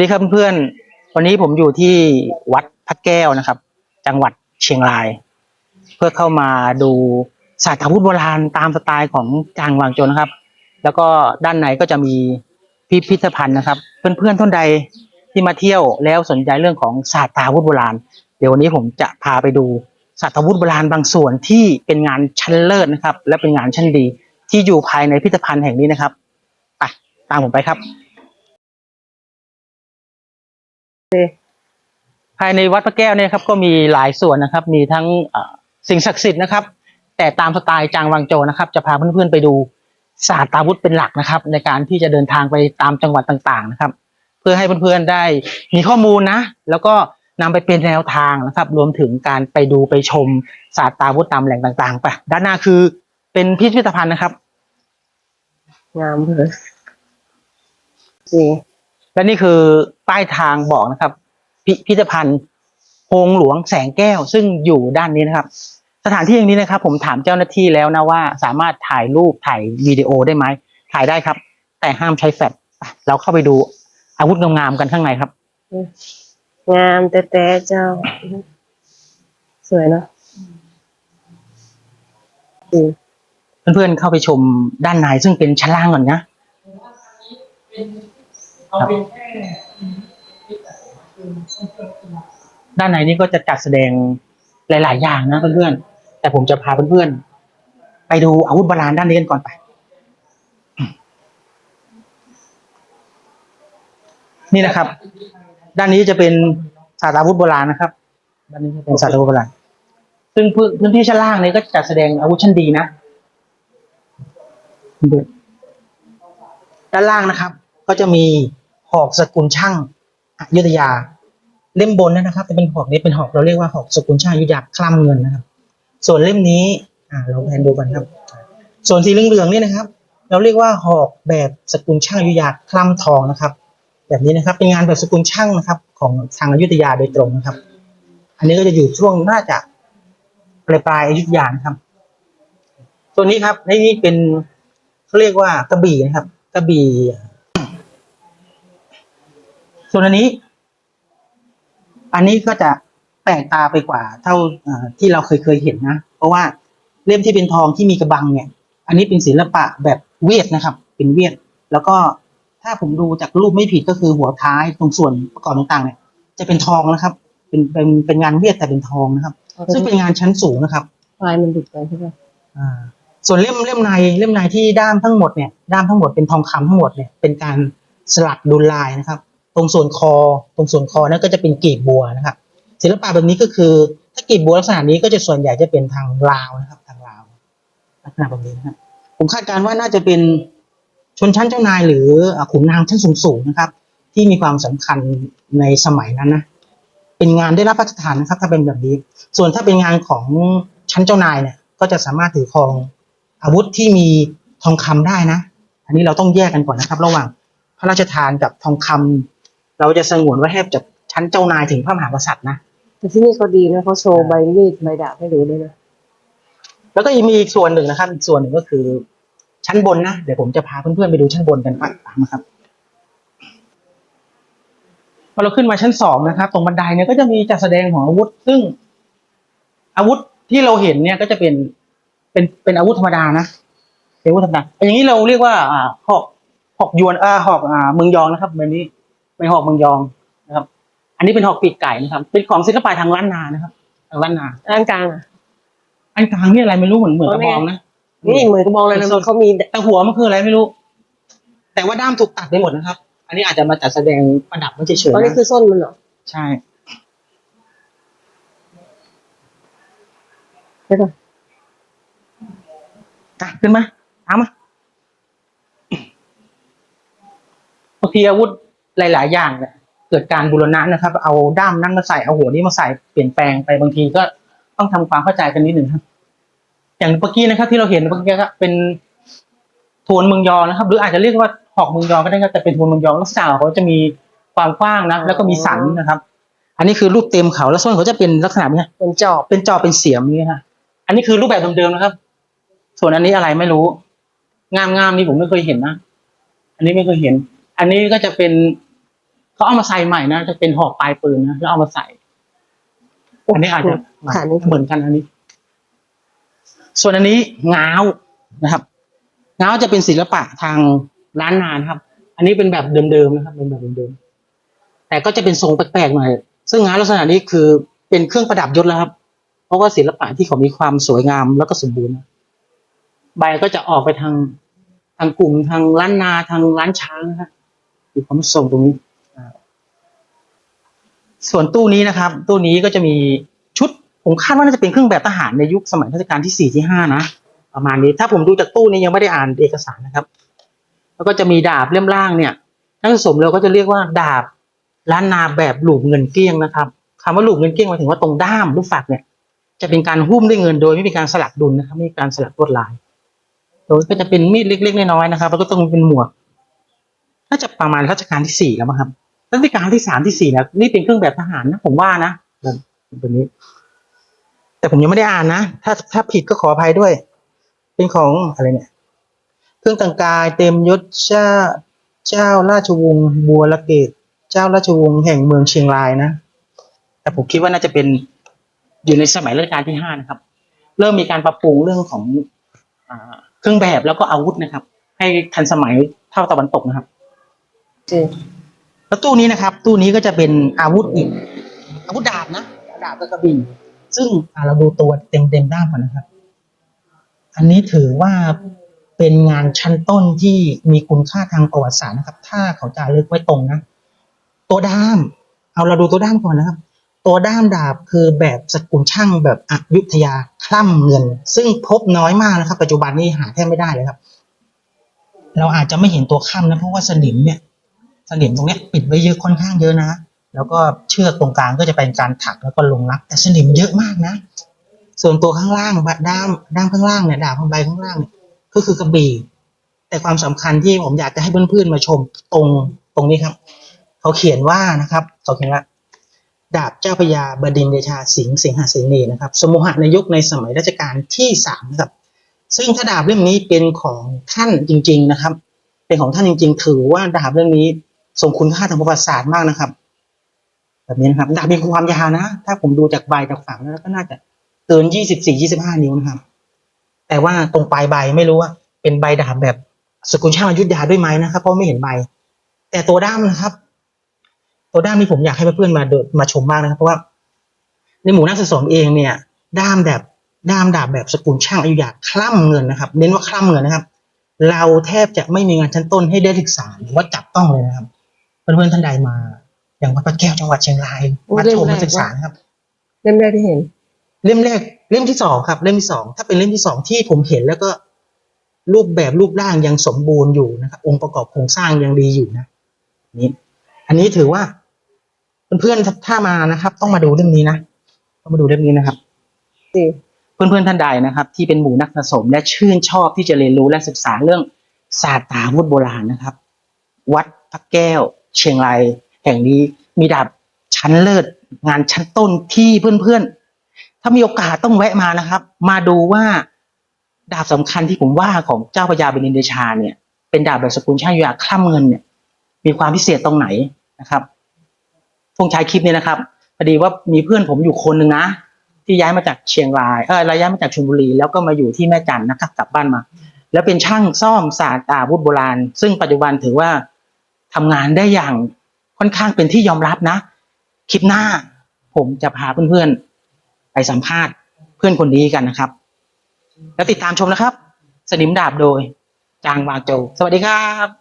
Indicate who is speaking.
Speaker 1: ดีครับเพื่อนๆวันนี้ผมอยู่ที่วัดพระแก้วนะครับ จังหวัดเชียงราย เพื่อเข้ามาดูศาสตราวุธโบราณตามสไตล์ของจางวางโจนะครับ แล้วก็ด้านในก็จะมีพิพิธภัณฑ์นะครับ เพื่อนๆท่านใดที่มาเที่ยวแล้วสนใจเรื่องของศาสตราวุธโบราณ เดี๋ยววันนี้ผมจะพาไปดูศาสตราวุธโบราณบางส่วนที่เป็นงานชั้นเลิศนะครับ และเป็นงานชั้นดีที่อยู่ภายในพิพิธภัณฑ์แห่งนี้นะครับไปตามผมไปครับ ภายในวัดพระแก้วเนี่ยครับก็มีหลายส่วนนะครับ มีทั้งสิ่งศักดิ์สิทธิ์นะครับ แต่ตามสไตล์จางวังโจนะครับ จะพาเพื่อนๆไปดูศาสตราวุธเป็นหลักนะครับ ในการที่จะเดินทางไปตามจังหวัดต่างๆนะครับ เพื่อให้เพื่อนๆได้มีข้อมูลนะ แล้วก็นำไปเป็นแนวทางนะครับ รวมถึงการไปดูไปชมศาสตราวุธตามแหล่งต่างๆไปด้านหน้าคือเป็นพิพิธภัณฑ์นะครับ
Speaker 2: งามเลยนี่
Speaker 1: และนี่คือป้ายทางบอกนะครับ พิพิธภัณฑ์โฮงหลวงแสงแก้ว ซึ่งอยู่ด้านนี้นะครับ สถานที่อย่างนี้นะครับ ผมถามเจ้าหน้าที่แล้วนะว่า สามารถถ่ายรูปถ่ายวิดีโอได้ไหมถ่ายได้ครับ แต่ห้ามใช้แฟลชไปเราเข้าไปดูอาวุธงามๆกันข้างในครับ
Speaker 2: งามแต่แต่เจ้า สวยเนาะอืม
Speaker 1: เพื่อนๆเข้าไปชมด้านในซึ่งเป็นชั้นล่างก่อนนะ ด้านในนี้ก็จะจัดแสดงหลาย ๆ อย่างนะเพื่อนๆ แต่ผมจะพาเพื่อนๆ ไปดูอาวุธโบราณด้านนี้กันก่อนไป นี่นะครับ ด้านนี้จะเป็นศาสตราวุธโบราณนะครับ ด้านนี้จะเป็นศาสตราวุธโบราณ ซึ่งพื้นพื้นที่ชั้นล่างนี้ก็จัดแสดงอาวุธชั้นดีนะ ด้านล่างนะครับ ก็จะมี หอกสกุลช่างอยุธยา เล่มบนนะครับจะเป็นหอกนี้เป็นหอกเราเรียกว่าหอกสกุลช่างอยุธยาคล่ำเงินนะครับ ส่วนเล่มนี้อ่าเราแผนดูกันครับ ส่วนสีเหลืองๆนี่นะครับ เราเรียกว่าหอกแบบสกุลช่างอยุธยาคล่ำทองนะครับ แบบนี้นะครับเป็นงานแบบสกุลช่างนะครับ ของทางอยุธยาโดยตรงนะครับ อันนี้ก็จะอยู่ช่วงน่าจะปลายปลายอยุธยานะครับส่วนนี้ครับนี่เป็นเขาเรียกว่ากระบี่นะครับกระบี่ ส่วนอันนี้ อันนี้ก็จะแปลกตาไปกว่า เท่าเอ่อที่เราเคยเคยเห็นนะ เพราะว่าเล่มที่เป็นทองที่มีกระบังเนี่ย อันนี้เป็นศิลปะแบบเวียดนะครับ เป็นเวียด แล้วก็ถ้าผมดูจากรูปไม่ผิดก็คือหัวท้ายตรงส่วนประกอบต่างๆเนี่ย จะเป็นทองนะครับ เป็นเป็นเป็นงานเวียดแต่เป็นทองนะครับ ซึ่งเป็นงานชั้นสูงนะครับ
Speaker 2: ลายมันดุดไปใช่ไหม
Speaker 1: อ่าส่วนเล่มเล่มในเล่มในที่ด้ามทั้งหมดเนี่ยด้ามทั้งหมดเป็นทองคำทั้งหมดเนี่ยเป็นการสลักดูลายนะครับต รงส่วนคอ ตรงส่วนคอนั่นก็จะเป็นกีบบัวนะครับศิลปะแบบนี้ก็คือ ถ้ากีบบัวลักษณะนี้ก็จะส่วนใหญ่จะเป็นทางลาวนะครับทางลาวลักษณะแบบนี้นะครับผมคาดการณ์ว่าน่าจะเป็นชนชั้นเจ้านายหรือขุนนางชั้นสูงๆนะครับ ที่มีความสำคัญในสมัยนั้นนะเป็นงานได้รับพระราชทานนะครับ ถ้าเป็นแบบนี้ ส่วนถ้าเป็นงานของชั้นเจ้านายเนี่ย ก็จะสามารถถือครองอาวุธที่มีทองคำได้นะ อันนี้เราต้องแยกกันก่อนนะครับ ระหว่างพระราชทานกับทองคำ เราจะสงวนไว้ให้จากชั้นเจ้านายถึงพระมหากษัตริย์นะ
Speaker 2: แต่ที่นี่เขาดีนะเขาโชว์ใบมีดใบดาบให้ดูด้วยนะ
Speaker 1: แล้วก็ยังมีอีกส่วนหนึ่งนะครับอีกส่วนหนึ่งก็คือ ชั้นบนนะเดี๋ยวผมจะพาเพื่อนๆไปดูชั้นบนกันไปตามมาครับพอเราขึ้นมาชั้นสองนะครับ ตรงบันไดเนี่ยก็จะมีจัดแสดงของอาวุธ ซึ่ง อาวุธที่เราเห็นเนี่ยก็จะเป็นเป็นเป็นอาวุธธรรมดานะเป็นอาวุธธรรมดาอย่างนี้เราเรียกว่าอ่าหอกหอกยวนอ่าหอกอ่าเมืองยองนะครับแบบนี้ เป็นหอกเมืองยองนะครับ อันนี้เป็นหอกปีกไก่นะครับ เป็นของศิลปะทางล้านนานะครับทางล้านนา
Speaker 2: ด้านกลางอะ
Speaker 1: อันกลางนี่อะไรไม่รู้เหมือนเหมือนกระบองนะ
Speaker 2: นี่เหมือนกระบองเลยนะมันเขามี
Speaker 1: แต่หัวมันคืออะไรไม่รู้ แต่ว่าด้ามถูกตัดไปหมดนะครับ อันนี้อาจจะมาจัดแสดงประดับไม่เฉย
Speaker 2: อัน
Speaker 1: ๆ
Speaker 2: นี้
Speaker 1: นะ
Speaker 2: คือส้นมันเหรอ
Speaker 1: ใช่
Speaker 2: ใช่ปะ
Speaker 1: อะขึ้นมาตามมาบางทีอาวุธ หลาย ๆ อย่างเนี่ยเกิดการบูรณะนะครับ เอาด้ามนั้นมาใส่เอาหัวนี้มาใส่เปลี่ยนแปลงไปบางทีก็ต้องทำความเข้าใจกันนิดหนึ่งครับ อย่างเมื่อกี้นะครับ ที่เราเห็นเมื่อกี้ก็เป็นโทนเมืองยองนะครับ หรืออาจจะเรียกว่าหอกเมืองยองก็ได้ครับแต่เป็นโทนเมืองยองลักษณะของเขาจะมีความกว้างนะแล้วก็มีสันนะครับ อันนี้คือรูปเต็มเขาแล้วส่วนเขาจะเป็นลักษณะนี้
Speaker 2: เหมือนจอบ
Speaker 1: เป็นจอเป็นเสียมนี้ฮะอันนี้คือรูปแบบเดิมๆนะครับ ส่วนอันนี้อะไรไม่รู้งามๆนี่ผมไม่เคยเห็นนะ อันนี้ไม่เคยเห็น อันนี้ก็จะเป็น เขาเอามาใส่ใหม่นะจะเป็นหอกปลายปืนนะแล้วเอามาใส่อันนี้อาจจะ
Speaker 2: ค่ะนี่
Speaker 1: เหมือนกันอันนี้ ส่วนอันนี้ง้าวนะครับง้าวจะเป็นศิลปะทางล้านนานะครับ อันนี้เป็นแบบเดิมๆนะครับเป็นแบบเดิมๆแต่ก็จะเป็นทรงแปลกๆหน่อยซึ่งง้าวลักษณะนี้คือเป็นเครื่องประดับยศแล้วครับ เพราะว่าศิลปะที่เขามีความสวยงามแล้วก็สมบูรณ์นะใบก็จะออกไปทางทางกลุ่มทางล้านนาทางล้านช้างนะครับมีความทรงตรงนี้อ่า ส่วนตู้นี้นะครับ ตู้นี้ก็จะมีชุด ผมคาดว่าน่าจะเป็นเครื่องแบบทหารในยุคสมัยรัชกาลที่สี่ที่ห้านะ ประมาณนี้ถ้าผมดูจากตู้นี้ยังไม่ได้อ่านเอกสารนะครับ แล้วก็จะมีดาบเล่มล่างเนี่ยนักสะสมเราก็จะเรียกว่าดาบล้านนาแบบหลูบเงินเกลี้ยงนะครับคำว่าหลูบเงินเกลี้ยงหมายถึงว่าตรงด้ามลูกฝักเนี่ย จะเป็นการหุ้มด้วยเงินโดยไม่มีการสลักดุลนะครับไม่มีการสลักลวดลายโดยก็จะเป็นมีดเล็กๆน้อยๆนะครับแล้วก็ต้องเป็นหมวกน่าจะประมาณรัชกาลที่สี่แล้วมั้งครับ รัชกาลที่สามที่สี่แล้วนี่เป็นเครื่องแบบทหารนะผมว่านะตัวนี้ แต่ผมยังไม่ได้อ่านนะถ้าถ้าผิดก็ขออภัยด้วย เป็นของอะไรเนี่ย เครื่องแต่งกายเต็มยศเจ้าเจ้าราชวงศ์บัวละเกต เจ้าราชวงศ์แห่งเมืองเชียงรายนะแต่ผมคิดว่าน่าจะเป็นอยู่ในสมัยรัชกาลที่ห้านะครับ เริ่มมีการปรับปรุงเรื่องของอเครื่องแบบแล้วก็อาวุธนะครับ ให้ทันสมัยเท่าตะวันตกนะครับ
Speaker 2: จริง
Speaker 1: แล้วตู้นี้นะครับ ตู้นี้ก็จะเป็นอาวุธอีก อาวุธดาบนะดาบและกระบี่ซึ่งอ่าเราดูตัวเต็มเต็มๆด้ามก่อนนะครับ อันนี้ถือว่าเป็นงานชั้นต้นที่มีคุณค่าทางประวัติศาสตร์นะครับ ถ้าเขาจะเลือกไว้ตรงนะ ตัวด้าม เอาเราดูตัวด้ามก่อนนะครับ ตัวด้ามดาบคือแบบสกุลช่างแบบอยุธยาคล่ำเงิน ซึ่งพบน้อยมากนะครับ ปัจจุบันนี้หาแทบไม่ได้เลยครับ เราอาจจะไม่เห็นตัวข้ามนะเพราะว่าสนิมเนี่ย สนิมตรงนี้ปิดไว้เยอะค่อนข้างเยอะนะ แล้วก็เชือกตรงกลางก็จะเป็นการถักแล้วก็ลงรัก แต่สนิมเยอะมากนะ ส่วนตัวข้างล่างบะด้ามด้ามข้างล่างเนี่ยดาบข้างใบข้างล่างเนี่ยก็คือกระบี่แต่ความสำคัญที่ผมอยากจะให้เพื่อนๆมาชมตรงตรงนี้ครับ เขาเขียนว่านะครับเขาเขียนว่าดาบเจ้าพระยาบดินเดชาสิงห์สิงหเสนีนะครับ สมุหะในยุคในสมัยรัชกาลที่สามนะครับ ซึ่งถ้าดาบเล่มนี้เป็นของท่านจริง ๆนะครับ เป็นของท่านจริง ๆ ถือว่าดาบเรื่องนี้ ทรงคุณค่าทางประวัติศาสตร์มากนะครับ แบบนี้นะครับดาบมีความยาวนะ ถ้าผมดูจากใบจากฝั่งแล้วก็น่าจะเกินยี่สิบสี่ยี่สิบห้านิ้วนะครับ แต่ว่าตรงปลายใบไม่รู้ว่าเป็นใบดาบแบบสกุลช่างอยุธยาด้วยไหมนะครับเพราะไม่เห็นใบ แต่ตัวด้ามนะครับ ตัวด้ามนี้ผมอยากให้เพื่อนๆมาเดินมาชมมากนะครับ เพราะว่า ในหมู่นักสะสมเองเนี่ย ด้ามแบบด้ามดาบแบบสกุลช่างอยุธยาคล่ำเงินนะครับ เน้นว่าคล่ำเงินนะครับ เราแทบจะไม่มีงานชั้นต้นให้ได้ศึกษาหรือว่าจับต้องเลยนะครับ เพื่อนๆท่านใดมา อย่างวัดพระแก้วจังหวัดเชียงรายมาชมมาศึกษานะครับ
Speaker 2: เล่มแรกที่เห็น
Speaker 1: เล่มแรกเล่มที่สองครับ เล่มที่สองถ้าเป็นเล่มที่สองที่ผมเห็นแล้วก็ รูปแบบรูปร่างยังสมบูรณ์อยู่นะครับองค์ประกอบโครงสร้างยังดีอยู่นะนี่อันนี้ถือว่าเพื่อนๆถ้ามานะครับ ต้องมาดูเรื่องนี้นะต้องมาดูเรื่องนี้นะครับ
Speaker 2: สิ
Speaker 1: เพื่อนๆท่านใดนะครับ ที่เป็นหมู่นักสะสมและชื่นชอบที่จะเรียนรู้และศึกษาเรื่องศาสตราวุธโบราณนะครับ วัดพระแก้ว เชียงรายแห่งนี้มีดาบชั้นเลิศงานชั้นต้นที่เพื่อนๆ ถ้ามีโอกาสต้องแวะมานะครับ มาดูว่าดาบสำคัญที่ผมว่าของเจ้าพระยาเบนินเดชาเนี่ย เป็นดาบแบบสกุลช่างยุทธยาคล่ำเงินเนี่ย มีความพิเศษตรงไหนนะครับพงใช้คลิปนี้นะครับพอดีว่ามีเพื่อนผมอยู่คนหนึ่งนะที่ย้ายมาจากเชียงรายเออย้ายมาจากชลบุรี แล้วก็มาอยู่ที่แม่จันนะครับกลับบ้านมา แล้วเป็นช่างซ่อมศาสตร์อาวุธโบราณ ซึ่งปัจจุบันถือว่า ทำงานได้อย่างค่อนข้างเป็นที่ยอมรับนะ คลิปหน้า ผมจะพาเพื่อนๆ ไปสัมภาษณ์เพื่อนคนนี้กันนะครับ แล้วติดตามชมนะครับ สนิมดาบโดย จางวาโจ สวัสดีครับ